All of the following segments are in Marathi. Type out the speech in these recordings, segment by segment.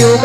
ಯುಗ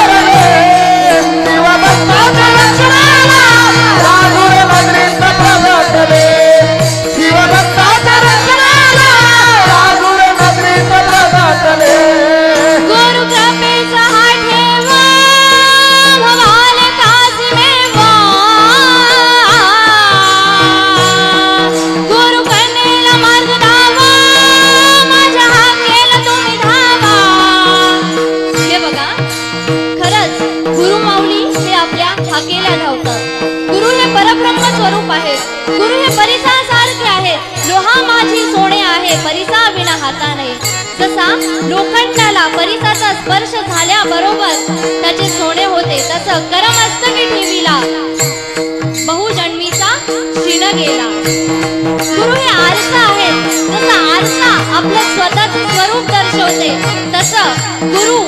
आहे परिसा विना हाताने. जसा लोखंडाला परिसाचा स्पर्श झाल्याबरोबर त्याचे सोने होते तसं करमस्तकी ठेवीला बहुजन्मीचा शिन गेला. गुरु हे आरसा आहेत जसा आरसा आपलं स्वतःचे स्वरूप दर्शवते तसं गुरु